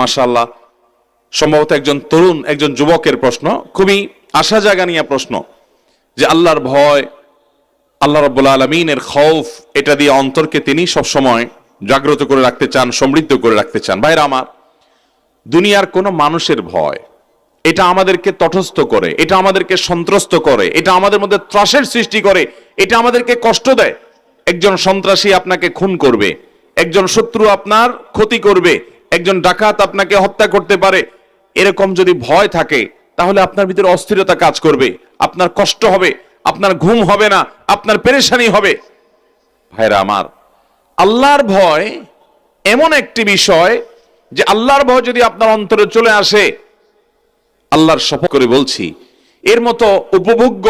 মাশাল্লাহ সম্ভবত একজন তরুণ, একজন যুবকের প্রশ্ন, খুবই আশা জাগা নিয়ে প্রশ্ন যে আল্লাহর ভয়, আল্লাহ রব্বুল আলমিনের খৌফ, এটা দিয়ে অন্তরকে তিনি সবসময় জাগ্রত করে রাখতে চান, সমৃদ্ধ করে রাখতে চান। ভাইরা আমার, দুনিয়ার কোনো মানুষের ভয়, এটা আমাদেরকে তটস্থ করে, এটা আমাদেরকে সন্ত্রস্ত করে, এটা আমাদের মধ্যে ত্রাসের সৃষ্টি করে, এটা আমাদেরকে কষ্ট দেয়। একজন সন্ত্রাসী আপনাকে খুন করবে, একজন শত্রু আপনার ক্ষতি করবে একজন ডাকাত আপনাকে হত্যা করতে পারে, এরকম যদি ভয় থাকে, তাহলে আপনার ভিতরে অস্থিরতা কাজ করবে, আপনার কষ্ট হবে, আপনার ঘুম হবে না, আপনার পেরেশানি হবে। ভাইরা আমার, আল্লাহর ভয় এমন একটি বিষয় যে আল্লাহর ভয় যদি আপনার অন্তরে চলে আসে, আল্লাহর শপথ করে বলছি, এর মতো উপভোগ্য,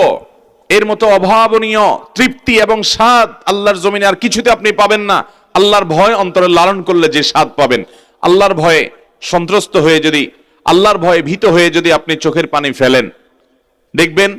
এর মতো অভাবনীয়, তৃপ্তি এবং স্বাদ আল্লাহর জমিনে আর কিছুতে আপনি পাবেন না। আল্লাহর ভয় অন্তরে লালন করলে যে স্বাদ পাবেন। আল্লাহর ভয়ে সন্ত্রস্ত হয়ে যদি, আল্লাহর ভয়ে ভীত হয়ে যদি আপনি চোখের পানি ফেলেন, দেখবেন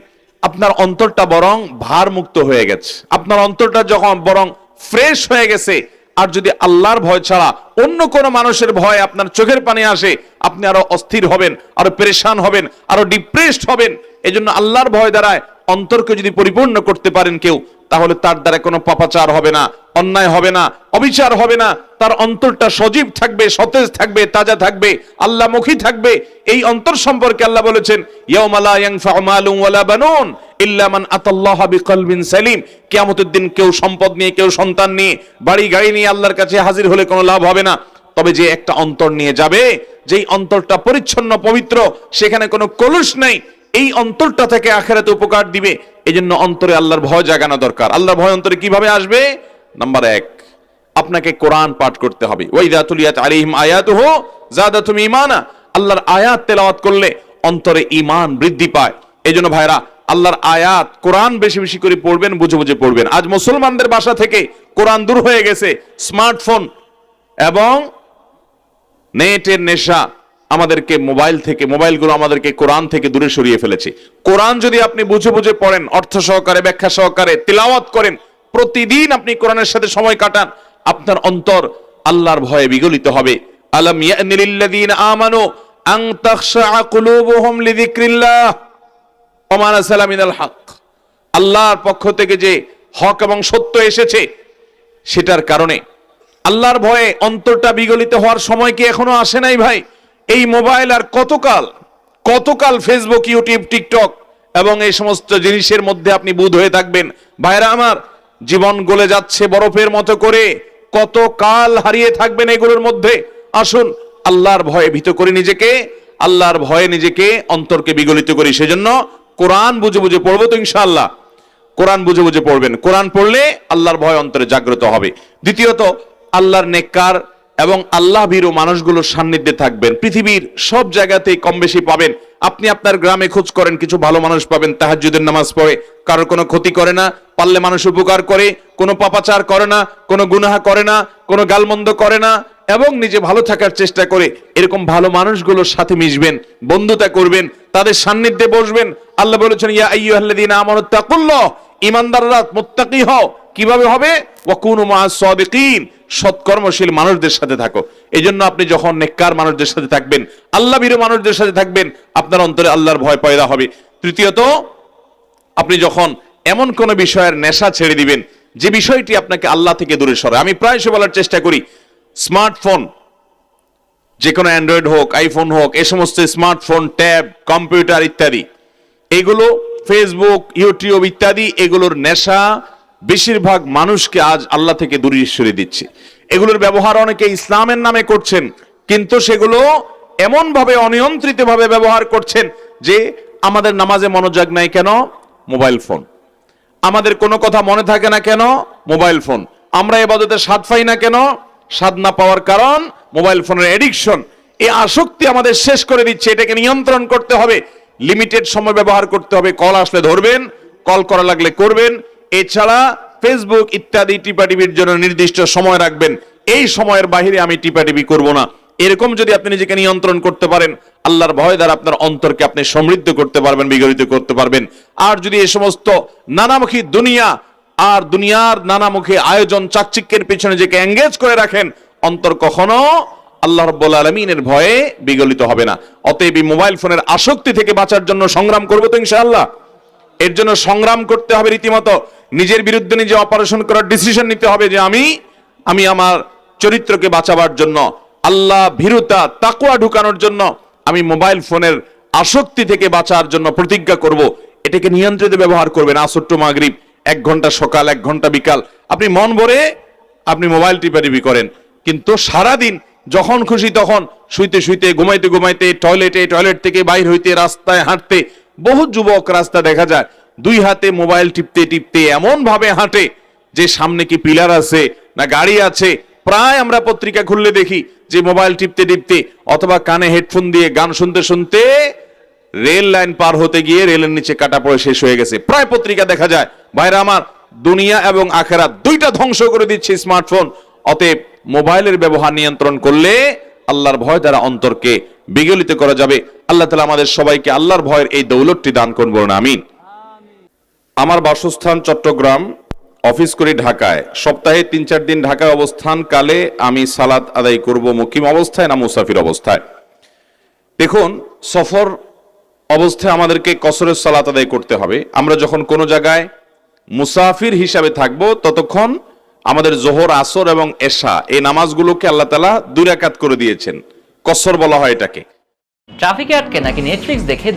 আপনার অন্তরটা বরং ভারমুক্ত হয়ে গেছে। আপনার অন্তরটা যখন বরং ফ্রেশ হয়ে গেছে, আর যদি আল্লাহর ভয় ছাড়া অন্য কোন মানুষের ভয় আপনার চোখের পানি আসে, আপনি আরও অস্থির হবেন, আরও পেরেশান হবেন, আরও ডিপ্রেসড হবেন। এজন্য আল্লাহর ভয় দ্বারায় অন্তরকে যদি পরিপূর্ণ করতে পারেন কেউ, তাহলে তার দ্বারা কোনো পাপাচার হবে না, অন্যায় হবে না, অবিচার হবে না। তার অন্তরটা সজীব থাকবে, সতেজ থাকবে, তাজা থাকবে আল্লাহমুখী থাকবে। এই অন্তর সম্পর্কে আল্লাহ বলেছেন ইয়াউমালা ইয়ানফাউ মালুন ওয়ালা বানুন ইল্লা আতাল্লাহা বিকলবিন সালিম। কিয়ামতের দিন কেউ সম্পদ নিয়ে, কেউ সন্তান নিয়ে, বাড়ি গাড়ি নিয়ে আল্লাহর কাছে হাজির হলে কোনো লাভ হবে না। তবে যে একটা অন্তর নিয়ে যাবে, যেই অন্তরটা পরিচ্ছন্ন, পবিত্র, সেখানে কোনো কলুষ নেই এই অন্তরটা থেকে আখেরাতে উপকার দিবে। এই জন্য অন্তরে আল্লাহর ভয় জাগানো দরকার। আল্লাহর ভয় অন্তরে কীভাবে আসবে? নাম্বার এক, আপনাকে কোরআন পাঠ করতে হবে। ওয়াইদা তুলিয়াত আলাইহিম আয়াতুহু জাদাতুম ঈমানা। আল্লাহর আয়াত তেলাওয়াত করলে অন্তরে ঈমান বৃদ্ধি পায়। এই জন্য ভাইরা, আল্লাহর আয়াত কোরআন বেশি বেশি করে পড়বেন, বুঝে বুঝে পড়বেন। আজ মুসলমানদের বাসা থেকে কোরআন দূর হয়ে গেছে। স্মার্টফোন এবং নেটের নেশা আমাদেরকে মোবাইল থেকে, মোবাইলগুলো আমাদেরকে কোরআন থেকে দূরে সরিয়ে ফেলেছে। কোরআন যদি আপনি বুঝে বুঝে পড়েন, অর্থ সহকারে, ব্যাখ্যা সহকারে, তিলাওয়াত করেন, প্রতিদিন আপনি কোরআনের সাথে সময় কাটান, আপনার অন্তর আল্লাহর ভয়ে বিগলিত হবে। আলাম ইয়ানিলিল্লাযীনা আমানু আন তাখশা কুলুবুহুম লিযিকরিল্লাহ। ওয়া মা নাযালা মিনাল হক। আল্লাহর পক্ষ থেকে যে হক এবং সত্য এসেছে, সেটার কারণে। আল্লাহর ভয়ে অন্তরটা বিগলিত হওয়ার সময় কি এখনও আসে নাই ভাই? এই মোবাইল আর কতকাল কতকাল ফেসবুক ইউটিউব টিকটক এবং এই সমস্ত জিনিসের মধ্যে আপনি বুধ হয়ে থাকবেন। ভাইরা আমার, জীবন গলে যাচ্ছে বরফের মতো করে কত কাল হারিয়ে থাকবেন এগুলোর মধ্যে? আসুন, আল্লাহর ভয়ে ভীত করি নিজেকে, আল্লাহর ভয়ে নিজেকে অন্তরকে বিগলিত করি। সেজন্য কোরআন বুঝে বুঝে পড়ব তো ইনশাআল্লাহ। কোরআন বুঝে বুঝে পড়বেন। কোরআন পড়লে আল্লাহর ভয় অন্তরে জাগ্রত হবে। দ্বিতীয়ত, আল্লাহর নেককার এবং আল্লাহ ভীরু মানুষগুলোর সান্নিধ্যে থাকবেন। পৃথিবীর সব জায়গাতেই কম বেশি পাবেন। আপনি আপনার গ্রামে খোঁজ করেন, কিছু ভালো মানুষ পাবেন, তাহাজ্জুদের নামাজ পড়ে। কারোর কোনো ক্ষতি করে না, পারলে মানুষ উপকার করে, কোনো পাপাচার করে না, কোনো গুনাহা করে না, কোনো গালমন্দ করে না, এবং নিজে ভালো থাকার চেষ্টা করে। এরকম ভালো মানুষগুলোর সাথে মিশবেন, বন্ধুতা করবেন, তাদের সান্নিধ্যে বসবেন। আল্লাহ বলেছেন, ইয়া আইয়ুহাল্লাযীনা আমানু তাকুল্লাহ, ঈমানদাররা মুত্তাকি হও। কীভাবে হবে? ওয়াকুনু মা'আস সাদিকিন সৎকর্মশীল মানুষদের সাথে থাকো। এই জন্য আপনি যখন নেককার মানুষদের সাথে থাকবেন, আল্লাহ ভীরু মানুষদের সাথে থাকবেন, আপনার অন্তরে আল্লাহর ভয় পয়দা হবে। তৃতীয়ত, আপনি যখন এমন কোন বিষয়ের নেশা ছেড়ে দিবেন, যে বিষয়টি আপনাকে আল্লাহ থেকে দূরে সরে আমি প্রায়শই বলার চেষ্টা করি, স্মার্টফোন যে কোনো অ্যান্ড্রয়েড হোক, আইফোন হোক, এ সমস্ত স্মার্টফোন, ট্যাব, কম্পিউটার ইত্যাদি, এগুলো ফেসবুক ইউটিউব ইত্যাদি, এগুলোর নেশা বেশিরভাগ মানুষকে আজ আল্লাহ থেকে দূরে সরিয়ে দিচ্ছে। এগুলোর ব্যবহার অনেকে ইসলামের নামে করছেন, কিন্তু সেগুলো এমন ভাবে অনিয়ন্ত্রিত ভাবে ব্যবহার করছেন যে আমাদের নামাজে মনোযোগ নাই কেন? Mobile phone. আমাদের কোনো কথা মনে থাকে না কেন? Mobile phone. আমরা এবাদতে স্বাদ পাই না কেন? স্বাদ না পাওয়ার কারণ মোবাইল ফোনের এডিকশন এই আসক্তি আমাদের শেষ করে দিচ্ছে, এটাকে নিয়ন্ত্রণ করতে হবে। লিমিটেড সময় ব্যবহার করতে হবে। কল আসলে ধরবেন, কল করা লাগলে করবেন এছাড়া ফেসবুক ইত্যাদি টিপাটিপির জন্য নির্দিষ্ট সময় রাখবেন। এই সময়ের বাহিরে আমি টিপাটিপি করব না। এরকম যদি আপনি নিজেকে নিয়ন্ত্রণ করতে পারেন, আল্লাহর ভয় দ্বারা আপনার অন্তরকে আপনি সমৃদ্ধ করতে পারবেন, বিগলিত করতে পারবেন। আর যদি এই সমস্ত নানামুখী দুনিয়া আর দুনিয়ার নানামুখী আয়োজন, চাকচিক্যের পিছনে নিজেকে এঙ্গেজ করে রাখেন, অন্তর কখনো আল্লাহ রব্বুল আলমিনের ভয়ে বিগলিত হবে না। অতএব এই মোবাইল ফোনের আসক্তি থেকে বাঁচার জন্য সংগ্রাম করব তো ইনশাআল্লাহ। এর জন্য সংগ্রাম করতে হবে রীতিমতো। নিজের বিরুদ্ধে নিজে অপারেশন করার ডিসিশন নিতে হবে যে আমি আমি আমার চরিত্রকে বাঁচাবার জন্য, আল্লাহ ভীরুতা, তাকুয়া ঢুকানোর জন্য আমি মোবাইল ফোনের আসক্তি থেকে বাঁচার জন্য প্রতিজ্ঞা করব। এটাকে নিয়ন্ত্রিত ব্যবহার করবেন আসট্ট মাগরিব। এক ঘণ্টা সকাল, এক ঘণ্টা বিকাল। আপনি মন ভরে আপনি মোবাইল টিপাটিপি করেন। কিন্তু সারাদিন যখন খুশি তখন শুইতে শুইতে, ঘুমাইতে ঘুমাইতে টয়লেটে টয়লেট থেকে বাইর হইতে, রাস্তায় হাঁটতে, বহু যুবক রাস্তা দেখা যায়। দুই হাতে মোবাইল টিপতে টিপতে এমন ভাবে হাঁটে যে সামনে কি পিলার আছে না গাড়ি আছে। প্রায় আমরা পত্রিকা খুললে দেখি যে মোবাইল টিপতে টিপতে অথবা কানে হেডফোন দিয়ে গান শুনতে শুনতে রেল লাইন পার হতে গিয়ে রেলের নিচে কাটা পড়ে শেষ হয়ে গেছে। প্রায় পত্রিকা দেখা যায়, ভাইরা আমার, দুনিয়া এবং আখেরা দুইটা ধ্বংস করে দিচ্ছে স্মার্টফোন। অতএব মোবাইলের ব্যবহার নিয়ন্ত্রণ করলে আল্লাহর ভয় দ্বারা অন্তরকে বিগলিত করা যাবে। আল্লাহ তালা আমাদের সবাইকে আল্লাহর ভয়ের এই দৌলতটি দান করব না আমিন। আমার বাসস্থান চট্টগ্রাম, অফিস করি ঢাকায়। সপ্তাহে তিন চার দিন ঢাকায় অবস্থান কালে আমি সালাত আদায় করব মুকিম অবস্থায় না মুসাফির অবস্থায়? দেখুন, সফর অবস্থায় আমাদেরকে কসরের সালাত আদায় করতে হবে। আমরা যখন কোনো জায়গায় মুসাফির হিসাবে থাকব, ততক্ষণ আমাদের জোহর, আসর এবং এশা, এই নামাজগুলোকে আল্লাহ তালা দুই রাকাত করে দিয়েছেন। কসর বলা হয় এটাকে। ট্রাফিকে আটকে নাকি নেটফ্লিক্স দেখে